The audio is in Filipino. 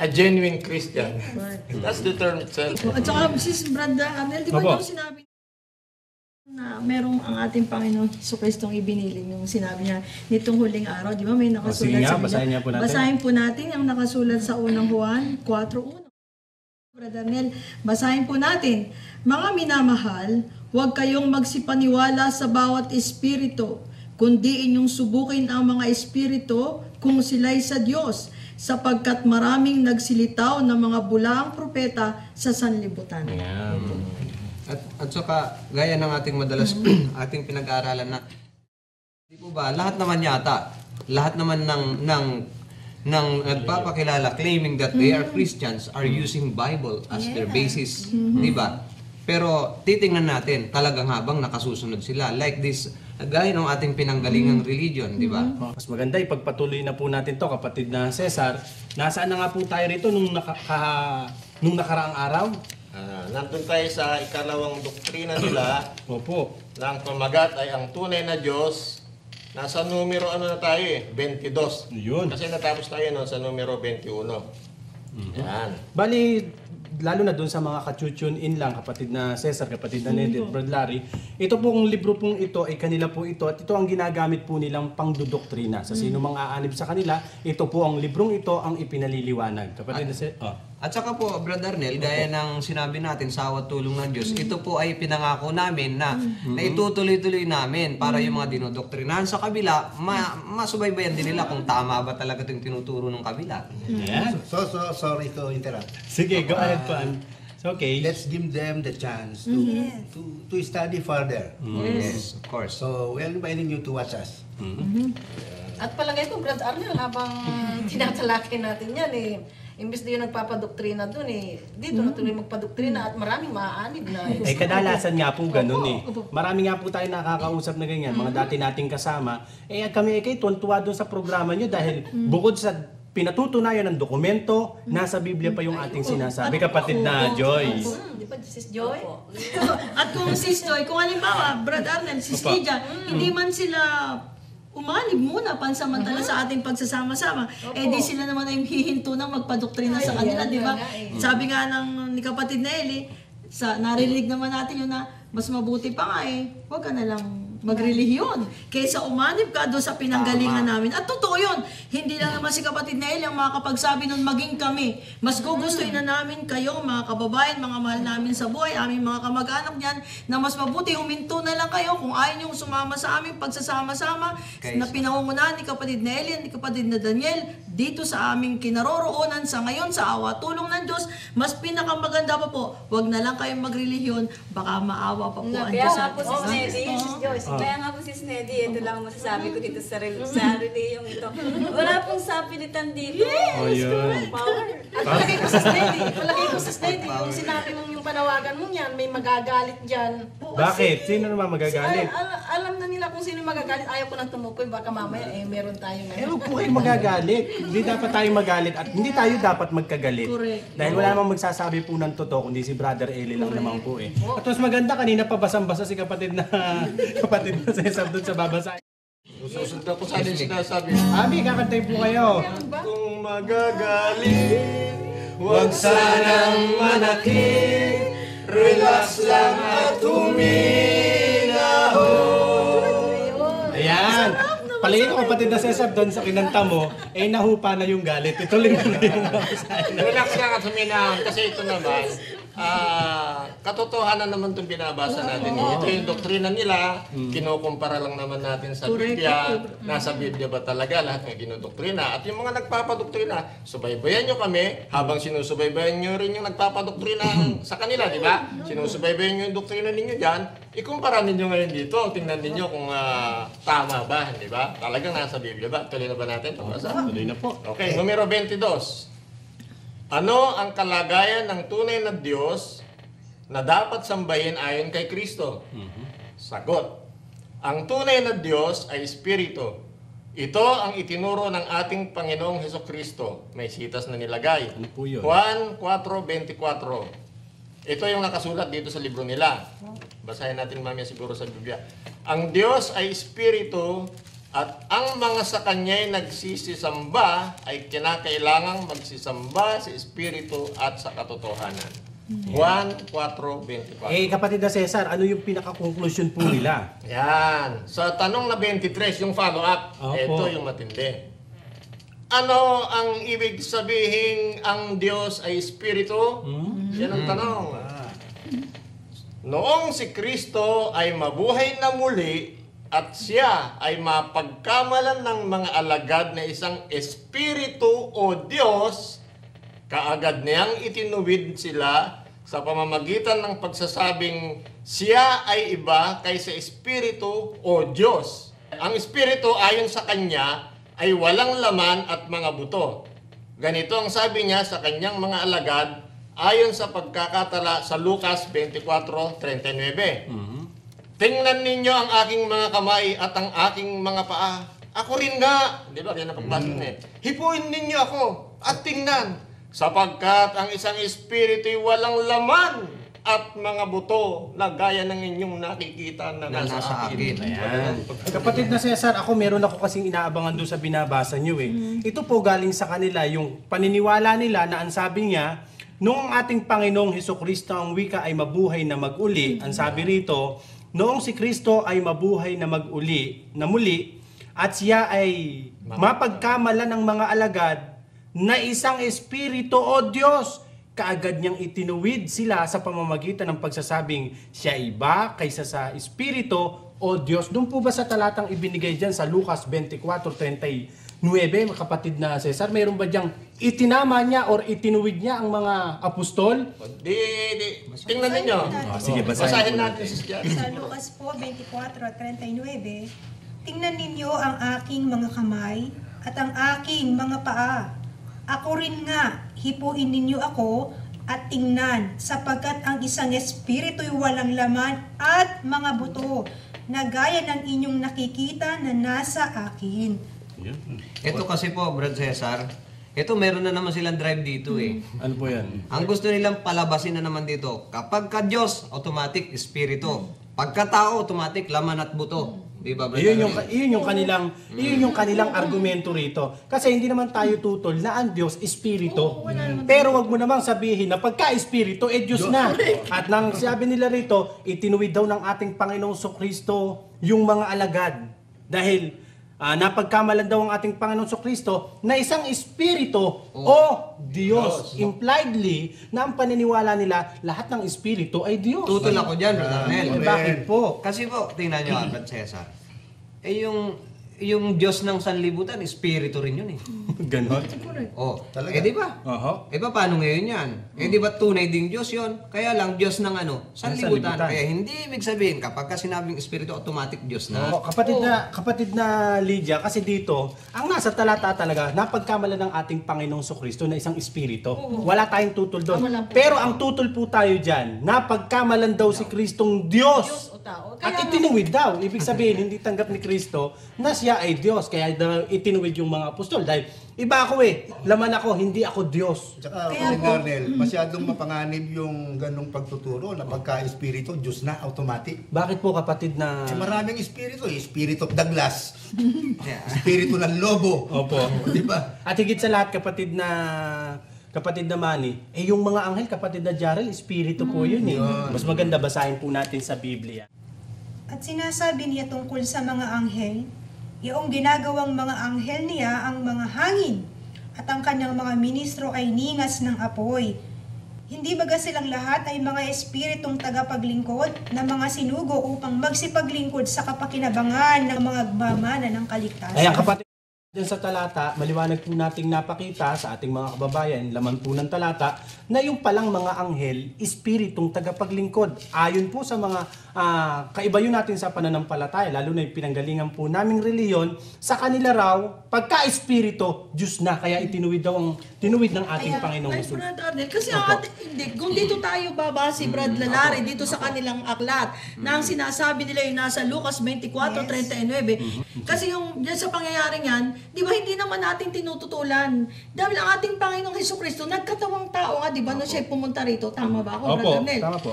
a genuine Christian. That's the term itself. At saka, sis Branda Arnel, di ba Opo. yung sinabi na merong ang ating Panginoon Heso Kristong ibiniling yung sinabi niya nitong huling araw, di ba may nakasulat sige nga, sa basahin niya po natin. Basahin po natin ang nakasulat sa unang Juan 4.1. Brother Nel, basahin po natin. Mga minamahal, huwag kayong magsipaniwala sa bawat espiritu, kundi inyong subukin ang mga espiritu kung sila'y sa Diyos, sapagkat maraming nagsilitaw ng mga bulaang propeta sa sanlibutan. Ayan. At, at saka, gaya ng ating madalas ating pinag-aaralan na, di po ba, lahat naman yata, lahat naman ng, ng, ng nagpapakilala claiming that they are Christians are using Bible as their basis, di ba? Pero titingnan natin, talagang habang nakasusunod sila. Like this, gaya ng ating pinanggalingang religion, di ba? Mas maganda, ipagpatuloy na po natin to kapatid na Cesar. Nasaan na nga po tayo rito nung, naka, ka- nung nakaraang araw? Ah, nandun tayo sa ikalawang doktrina nila Opo. na ang pamagat ay ang tunay na Diyos. Nasa numero ano na tayo eh, 22. Yun. Kasi natapos tayo nun sa numero 21. Yan. Bali, lalo na doon sa mga ka-tune in lang, kapatid na Cesar, kapatid na Ned, at Brad Larry, ito pong libro pong ito ay kanila po ito at ito ang ginagamit po nilang pangdodoktrina. Sa sino mang aanib sa kanila, ito po ang librong ito ang ipinaliliwanag. Kapatid na Cesar, oh. At saka po, Brother Nel, gaya ng sinabi natin sa awat tulong ng Diyos, ito po ay pinangako namin na, na itutuloy-tuloy namin para yung mga dinodoktrinahan sa kabila, ma, masubaybayan din nila kung tama ba talaga itong tinuturo ng kabila. Ayan. So, so sorry to interrupt. Sige, go ahead po. Ann. It's okay. Let's give them the chance to to, to study further. Yes, of course. So, we are inviting you to watch us. At palagay ko, Brad Arnel, habang tinatalakay natin yan, eh, imbes na yung nagpapadoktrina dun, eh, dito na tuloy magpadoktrina at maraming maaanib na. Eh kadalasan nga po ganun eh. Marami nga po tayo nakakausap na ganyan, mga dati nating kasama. Eh kami eh kay tuwan-tuwa doon sa programa nyo dahil bukod sa pinatutunayan ng dokumento, nasa Biblia pa yung ating sinasabi, kapatid na Joy. Hmm, di ba, Sis Joy? At kung sis Joy, kung halimbawa, Brad Arnel, sis Opa. Lydia, hindi man sila umanib muna pansamantala sa ating pagsasama-sama. Eh di sila naman ay hihinto ng magpadoktrina sa kanila, di ba? Sabi nga ng ni kapatid na Eli, sa narinig naman natin yun na mas mabuti pa nga eh, huwag ka na lang magrelihiyon kaysa umanib ka doon sa pinanggalingan namin. At totoo yun, hindi lang naman si kapatid na Eli ang makakapagsabi nun maging kami. Mas gugustuhin na namin kayo, mga kababayan, mga mahal namin sa buhay, aming mga kamag-anak niyan, na mas mabuti huminto na lang kayo kung ayaw niyong sumama sa aming pagsasama-sama na pinangungunahan ni kapatid na Eli at ni kapatid na Daniel dito sa aming kinaroroonan sa ngayon sa awa tulong ng Diyos. Mas pinakamaganda pa po, wag na lang kayong magrelihiyon, baka maawa pa po ang Kaya Diyos. nga sa po si atin. Snedy, Joyce, kaya nga po si Snedy, ito lang ang masasabi ko dito sa, rel- sa reliyong ito. Wala pong sapilitan dito. Oh, yun. Power. At palagay ko sa Snedy, palagay ko sa Snedy, yung sinabi mong yung panawagan mo yan, may magagalit dyan. Bakit? Sino naman magagalit? Al- al- alam na nila kung sino magagalit, ayaw ko nang tumukoy, baka mamaya eh meron tayong Eh, huwag po kayong magagalit. Hindi dapat tayo magalit at hindi tayo dapat magkagalit. Correct. Dahil wala namang magsasabi po ng totoo, kundi si Brother Eli lang naman po eh. At mas maganda, kanina pa basang-basa si kapatid na kapatid na Cesar doon sa babasa. Susunod na po sa atin sinasabi. Abi, kakantay po kayo. Kung magagalit, huwag sanang manakit. Relax lang at huminahon. Palagay ko kapatid na Cesar doon sa kinanta mo, eh nahupa na yung galit. Ituloy mo na yung. Relax lang at huminahon kasi ito naman, ah, katotohanan naman itong binabasa natin. eh. Ito yung doktrina nila, kinukumpara lang naman natin sa Biblia. Nasa Biblia ba talaga lahat ng ginodoktrina? At yung mga nagpapadoktrina, subaybayan nyo kami habang sinusubaybayan nyo rin yung nagpapadoktrina sa kanila, di ba? Sinusubaybayan nyo yung doktrina ninyo dyan, ikumpara ninyo ngayon dito, tingnan ninyo kung ah, tama ba, di ba? Talagang nasa Biblia ba? Tuloy na ba natin? Pagbasa? Tuloy na po. Okay, numero 22. Ano ang kalagayan ng tunay na Diyos na dapat sambahin ayon kay Kristo? Sagot. Ang tunay na Diyos ay Espiritu. Ito ang itinuro ng ating Panginoong Heso Kristo. May sitas na nilagay. Ano po yun? Juan 4.24 Ito yung nakasulat dito sa libro nila. Basahin natin mamaya siguro sa Biblia. Ang Diyos ay Espiritu At ang mga sa kanya'y nagsisisamba ay kinakailangang magsisamba sa Espiritu at sa katotohanan. Juan 4.24 Eh, kapatid na Cesar, ano yung pinaka-conclusion po nila? Yan. Sa tanong na 23, yung follow-up, Opo. ito yung matindi. Ano ang ibig sabihin ang Diyos ay Espiritu? Yan ang tanong. Noong si Kristo ay mabuhay na muli at siya ay mapagkamalan ng mga alagad na isang Espiritu o Diyos, kaagad niyang itinuwid sila sa pamamagitan ng pagsasabing siya ay iba kaysa Espiritu o Diyos. Ang Espiritu ayon sa kanya ay walang laman at mga buto. Ganito ang sabi niya sa kanyang mga alagad ayon sa pagkakatala sa Lucas 24:39. Tingnan ninyo ang aking mga kamay at ang aking mga paa. Ako rin nga. Di ba? Kaya napagbasa mm. eh. Hipuin ninyo ako at tingnan. Sapagkat ang isang espiritu'y walang laman at mga buto na gaya ng inyong nakikita na, Na nasa, nasa akin. akin. Kapatid na Cesar, ako meron ako kasing inaabangan doon sa binabasa niyo eh. Ito po galing sa kanila, yung paniniwala nila na ang sabi niya, noong ating Panginoong Heso Kristo ang wika ay mabuhay na mag-uli, ang sabi rito, noong si Kristo ay mabuhay na mag-uli, na muli, at siya ay mapagkamala ng mga alagad na isang espiritu o Diyos, kaagad niyang itinuwid sila sa pamamagitan ng pagsasabing siya iba kaysa sa espiritu o Diyos. Doon po ba sa talatang ibinigay dyan sa Lucas 24.39, mga kapatid na Cesar, mayroon ba diyang itinama niya or itinuwid niya ang mga apostol? Di, di, tingnan ninyo. sige, Basahin natin si Sister. Sa Lucas po 24:39, Tingnan ninyo ang aking mga kamay at ang aking mga paa. Ako rin nga, hipuin ninyo ako at tingnan, sapagkat ang isang espiritu'y walang laman at mga buto, na gaya ng inyong nakikita na nasa akin. Ito kasi po, Brad Cesar, ito meron na naman silang drive dito eh. Ano po yan? Ang gusto nilang palabasin na naman dito, kapag ka Diyos, automatic espiritu. Pagka tao, automatic laman at buto. Di ba, Brad? Iyon yung, iyon yung kanilang iyon yung kanilang argumento rito. Kasi hindi naman tayo tutol na ang Diyos espiritu. Pero wag mo namang sabihin na pagka espiritu eh Diyos na. At nang sabi nila rito, itinuwid daw ng ating Panginoong Kristo yung mga alagad dahil ah, napagkamalan daw ang ating Panginoong Kristo na isang espiritu o Diyos. Impliedly na ang paniniwala nila lahat ng espiritu ay Diyos. Tutol ako dyan, Brother Arnel. Eh, bakit po? Kasi po, tingnan nyo, Brad Cesar. Eh yung, yung Diyos ng sanlibutan, espiritu rin yun eh. Ganon. Oh, Talaga? eh di ba? Oho. Eh pa, paano ngayon yan? Eh di ba tunay ding Diyos yon? Kaya lang Diyos ng ano? Sanlibutan. sanlibutan. Kaya hindi ibig sabihin kapag ka sinabing espiritu, automatic Diyos na. Oo, kapatid na kapatid na Lydia kasi dito, ang nasa talata talaga napagkamala ng ating Panginoong Kristo na isang espiritu. Wala tayong tutol doon. Pero ang tutol po tayo diyan, napagkamalan daw si Kristong Diyos Diyos. o tao. At Kaya itinuwid daw. Ibig sabihin, hindi tanggap ni Kristo na siya ay Diyos. Kaya daw itinuwid yung mga apostol. Dahil iba ako eh. Laman ako, hindi ako Diyos. Tsaka, Kaya Kaya po- Arnel, masyadong mapanganib yung ganong pagtuturo na pagka-espiritu, Diyos na, automatic. Bakit po kapatid na... Eh, maraming espiritu eh. Spirit of Douglas. Yeah. Espiritu ng lobo. Opo. Di ba? At higit sa lahat, kapatid na kapatid na Manny, eh yung mga anghel, kapatid na Jarel, espiritu po yun eh. Mas maganda basahin po natin sa Biblia. At sinasabi niya tungkol sa mga anghel, yung ginagawang mga anghel niya ang mga hangin, at ang kanyang mga ministro ay ningas ng apoy. Hindi baga silang lahat ay mga espiritong tagapaglingkod na mga sinugo upang magsipaglingkod sa kapakinabangan ng mga gmamana ng kaligtasan. Ayan kapatid, dyan sa talata, maliwanag po nating napakita sa ating mga kababayan, laman po ng talata, na yung palang mga anghel, espiritong tagapaglingkod. Ayon po sa mga ah, kaiba yun natin sa pananampalataya, lalo na yung pinanggalingan po naming reliyon, sa kanila raw, pagka-espirito, Diyos na, kaya itinuwid daw ang, tinuwid ng ating Panginoong Ay, Jesus. Brad Arnel, kasi ang ating, hindi, kung dito tayo babase, Brad Lalare, dito sa kanilang aklat, na ang sinasabi nila yung nasa Lucas 24:39. Kasi yung dyan sa pangyayaring yan, di ba hindi naman natin tinututulan? Dahil ang ating Panginoong Heso Kristo, nagkatawang tao nga, di ba, na siya pumunta rito. Tama ba ako, Opo, Brad Arnel? tama po.